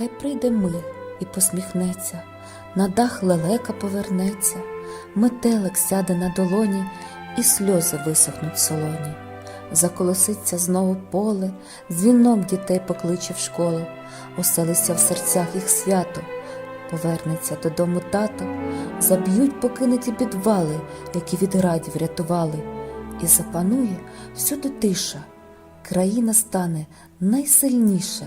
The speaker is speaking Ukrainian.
хай прийде мир і посміхнеться, на дах лелека повернеться, метелик сяде на долоні, і сльози висохнуть солоні. Заколоситься знову поле, дзвінок дітей покличе в школу, оселиться в серцях їх свято, повернеться додому тато, заб'ють покинуті підвали, які від градів рятували, і запанує всюди тиша, країна стане найсильніша,